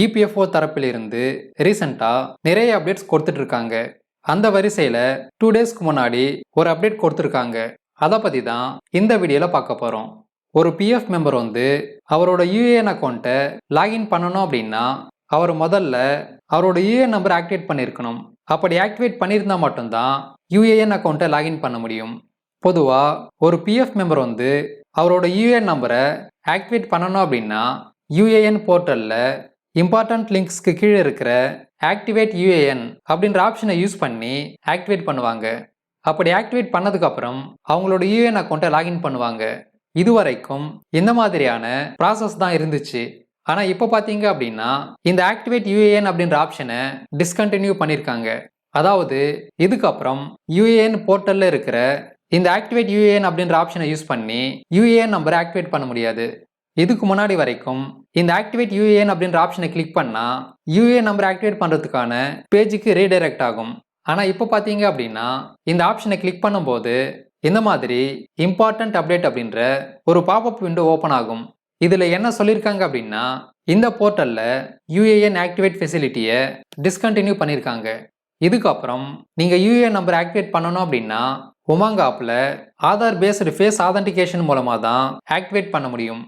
EPFO தரப்பிலிருந்து ரீசெண்டாக நிறைய அப்டேட்ஸ் கொடுத்துட்ருக்காங்க. அந்த வரிசையில் டூ டேஸ்க்கு முன்னாடி ஒரு அப்டேட் கொடுத்துருக்காங்க. அதை பற்றி தான் இந்த வீடியோவில் பார்க்க போகிறோம் ஒரு பிஎஃப் மெம்பர் வந்து அவரோட யூஏஎன் அக்கௌண்ட்டை லாகின் பண்ணணும் அப்படின்னா அவர் முதல்ல அவரோட யூஏஎன் நம்பர் ஆக்டிவேட் பண்ணியிருக்கணும் அப்படி ஆக்டிவேட் பண்ணியிருந்தா மட்டும்தான் யூஏஎன் அக்கௌண்ட்டை லாகின் பண்ண முடியும். பொதுவாக ஒரு பிஎஃப் மெம்பர் வந்து அவரோட யூஏஎன் நம்பரை ஆக்டிவேட் பண்ணணும் அப்படின்னா யூஏஎன் போர்ட்டலில் இம்பார்ட்டன்ட் லிங்க்ஸ்க்கு கீழே இருக்கிற ஆக்டிவேட் யூஏஎன் அப்படின்ற ஆப்ஷனை யூஸ் பண்ணி ஆக்டிவேட் பண்ணுவாங்க. அப்படி ஆக்டிவேட் பண்ணதுக்கப்புறம் அவங்களோட யூஏஎன் அக்கௌண்ட்டை லாகின் பண்ணுவாங்க. இதுவரைக்கும் இந்த மாதிரியான ப்ராசஸ் தான் இருந்துச்சு. ஆனால் இப்போ பார்த்தீங்க அப்படின்னா இந்த ஆக்டிவேட் யூஏஎன் அப்படின்ற ஆப்ஷனை டிஸ்கண்டினியூ பண்ணியிருக்காங்க. அதாவது இதுக்கப்புறம் யூஏஎன் போர்ட்டலில் இருக்கிற இந்த ஆக்டிவேட் யூஏஎன் அப்படின்ற ஆப்ஷனை யூஸ் பண்ணி யூஏஎன் நம்பரை ஆக்டிவேட் பண்ண முடியாது. இதுக்கு முன்னாடி வரைக்கும் இந்த ஆக்டிவேட் யூஏஎன் அப்படின்ற ஆப்ஷனை கிளிக் பண்ணால் யூஏஎன் நம்பர் ஆக்டிவேட் பண்ணுறதுக்கான பேஜுக்கு ரீடைரக்ட் ஆகும். ஆனால் இப்போ பார்த்தீங்க அப்படின்னா இந்த ஆப்ஷனை கிளிக் பண்ணும்போது இந்த மாதிரி இம்பார்ட்டன்ட் அப்டேட் அப்படின்ற ஒரு பாப்அப் விண்டோ ஓப்பன் ஆகும். இதில் என்ன சொல்லியிருக்காங்க அப்படின்னா இந்த போர்ட்டலில் யூஏஎன் ஆக்டிவேட் ஃபெசிலிட்டியை டிஸ்கண்டினியூ பண்ணியிருக்காங்க இதுக்கப்புறம் நீங்கள் யூஏஎன் நம்பர் ஆக்டிவேட் பண்ணணும் அப்படின்னா உமாங் ஆப்பில் ஆதார் பேஸ்டு ஃபேஸ் ஆதன்டிகேஷன் மூலமாக தான் ஆக்டிவேட் பண்ண முடியும்.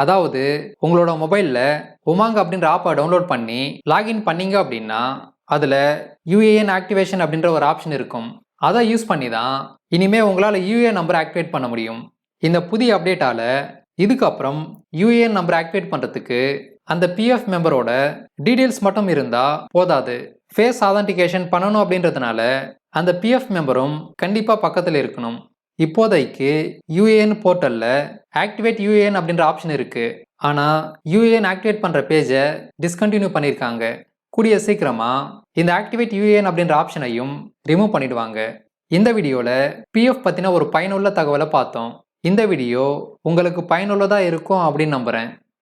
அதாவது உங்களோட மொபைலில் உமாங் அப்படின்ற ஆப்பை டவுன்லோட் பண்ணி லாகின் பண்ணீங்க அப்படின்னா அதில் யூஏஎன் ஆக்டிவேஷன் அப்படின்ற ஒரு ஆப்ஷன் இருக்கும். அதை யூஸ் பண்ணி தான் இனிமேல் உங்களால் யூஏஎன் நம்பர் ஆக்டிவேட் பண்ண முடியும். இந்த புதிய அப்டேட்டால் இதுக்கப்புறம் யூஏஎன் நம்பர் ஆக்டிவேட் பண்ணுறதுக்கு அந்த பிஎஃப் மெம்பரோட டீட்டெயில்ஸ் மட்டும் இருந்தால் போதாது. ஃபேஸ் ஆதன்டிகேஷன் பண்ணணும் அப்படின்றதுனால அந்த பிஎஃப் மெம்பரும் கண்டிப்பாக பக்கத்தில் இருக்கணும். இப்போதைக்கு யூஏஎன் போர்ட்டலில் ஆக்டிவேட் யூஏஎன் அப்படின்ற ஆப்ஷன் இருக்குது ஆனால் யூஏஎன் ஆக்டிவேட் பண்ணுற பேஜை டிஸ்கண்டினியூ பண்ணியிருக்காங்க கூடிய சீக்கிரமாக இந்த ஆக்டிவேட் யூஏஎன் அப்படின்ற ஆப்ஷனையும் ரிமூவ் பண்ணிடுவாங்க. இந்த வீடியோவில் பிஎஃப் பற்றின ஒரு பயனுள்ள தகவலை பார்த்தோம். இந்த வீடியோ உங்களுக்கு பயனுள்ளதாக இருக்கும் அப்படின்னு நம்புகிறேன்